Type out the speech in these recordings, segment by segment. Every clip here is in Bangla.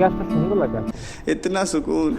গাছটা সুন্দর লাগে। ইতনা সুকুন।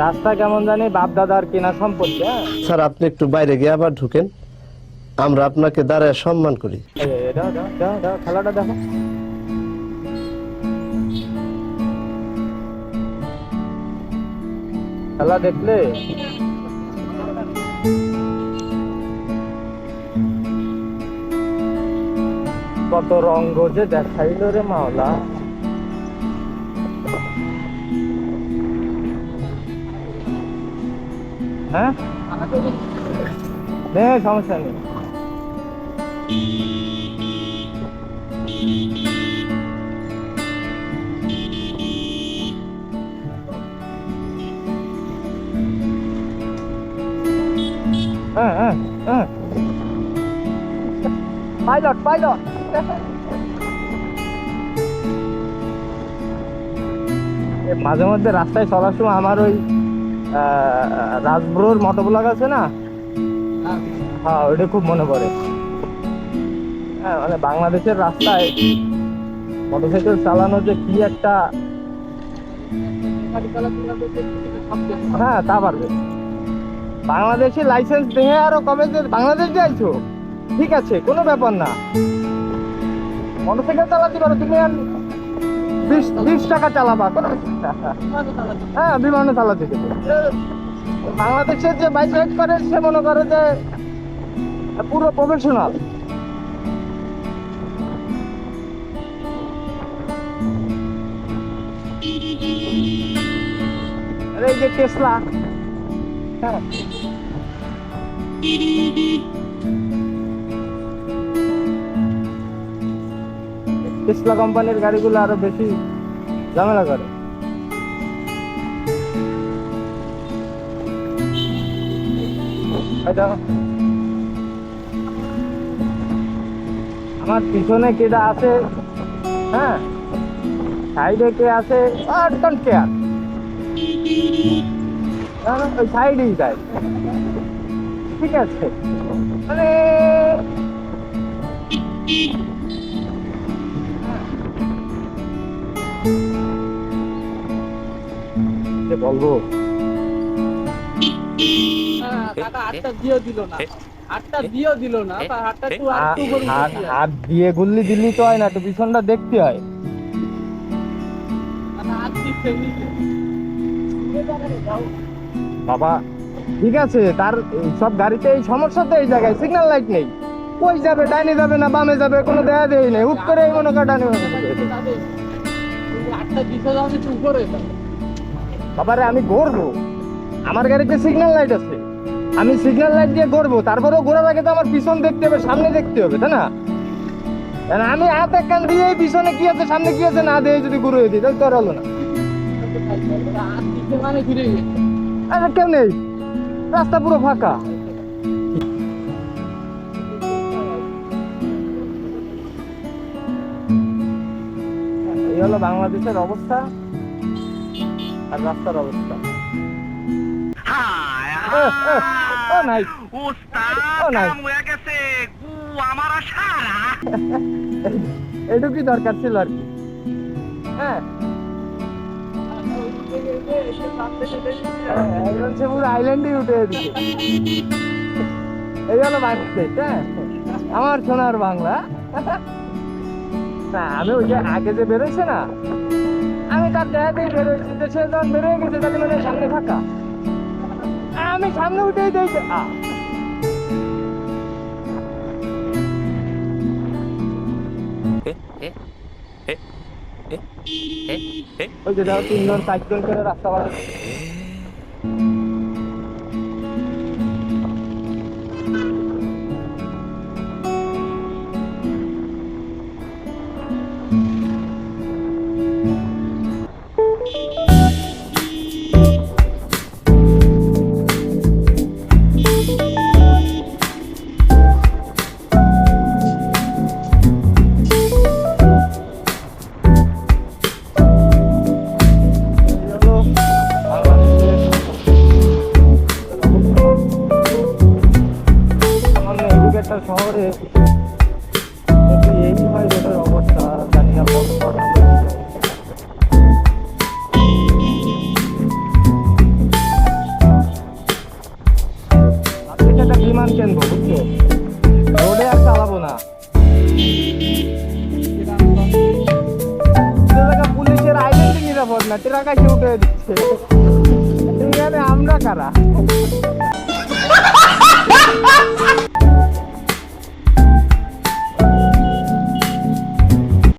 রাস্তা কেমন জানি বাপ দাদার কেনা সম্পত্তি হ্যাঁ? স্যার আপনি একটু বাইরে গিয়ে আবার ঢুকেন। আমরা আপনাকে দাঁড়ায় সম্মান করি। খেলাটা দেখো। খেলা দেখলে? কত রঙ্গ যে দেখাইল রে মাওলা। হ্যাঁ? নে সমস্যা নেই। হ্যাঁ হ্যাঁ হ্যাঁ। পাইলট পাইলট মাঝে মধ্যে রাস্তায় চলার সময় আমার ওই রাজব্রোর মোটর ব্লগ আছে না? হ্যাঁ ওইটা খুব মনে পড়ে। হ্যাঁ মানে বাংলাদেশের রাস্তায় মোটরসাইকেল চালানো যে কি একটা হ্যাঁ তা পারবে। বাংলাদেশে লাইসেন্স দেখে আরও কবে যে বাংলাদেশ যাইছো? ঠিক আছে, কোনো ব্যাপার না। মোটরসাইকেল চালাতে পারো, তুমি আর বিশ বিশ টাকা চালাবা। হ্যাঁ বিমানে চালাতে বাংলাদেশের যে বাইক রাইড করে, সে মনে করে যে পুরো প্রফেশনাল এই যে টেসলা হ্যাঁ। টেসলা কোম্পানির গাড়িগুলো আরও বেশি ঝামেলা করে। আমার পিছনে কেটা আছে? হ্যাঁ? সাইডে কে আছে? একদম কেয়ার ওই সাইডেই যায়। ঠিক আছে। মানে করে হাত দিয়ে গুল্লি দিল্লি তো হয় না তো পিছনটা দেখতে হয়। বাবা ঠিক আছে তার সব গাড়িতে এই সমস্যা তো এই জায়গায় সিগন্যাল লাইট নেই। কই যাবে ডাইনে যাবে না বামে যাবে কোনো দেয়া দেই নেই। হুট করে মনে কর ডাইনে বাবারে, আমি ঘুরবো আমার গাড়িতে সিগন্যাল লাইট আছে। আমি সিগন্যাল লাইট দিয়ে ঘুরবো তারপরেও ঘোরার আগে তো আমার পিছন দেখতে হবে, সামনে দেখতে হবে, তাই না? আমি হাত এক কান দিয়ে পিছনে কি আছে, সামনে কি আছে না দিয়ে যদি ঘুরে দিই, তাহলে তো আর হলো না। আরে, কেউ নেই। রাস্তা পুরো ফাঁকা। এই হলো বাংলাদেশের অবস্থা। আর রাস্তার অবস্থা। ও নাই। ও এটুকুই দরকার ছিল আর কি। হ্যাঁ। আইল্যান্ডে উঠে দিচ্ছে এই হলো বাংলাদেশ হ্যাঁ। আমার সোনার বাংলা। না আমি ওই যে আগে যে বেরোইছে না আমি তার দেখাতেই বেরোইছি যে সে যখন বেরোয় গেছে তাকে মানে সামনে ফাঁকা। আমি সামনে উঠেই দিয়েছি আ ওই যে যাও তিনজন চারজন করে রাস্তা পার শহরে। যদি এই হয় অবস্থা জানি না কত একটা বিমান কেনবো বুঝছ রোডে আর চালাবো না। পুলিশের আইডেন্টি নিরাপদ না, ট্রাক এসে উঠে দিচ্ছে। আমরা কারা?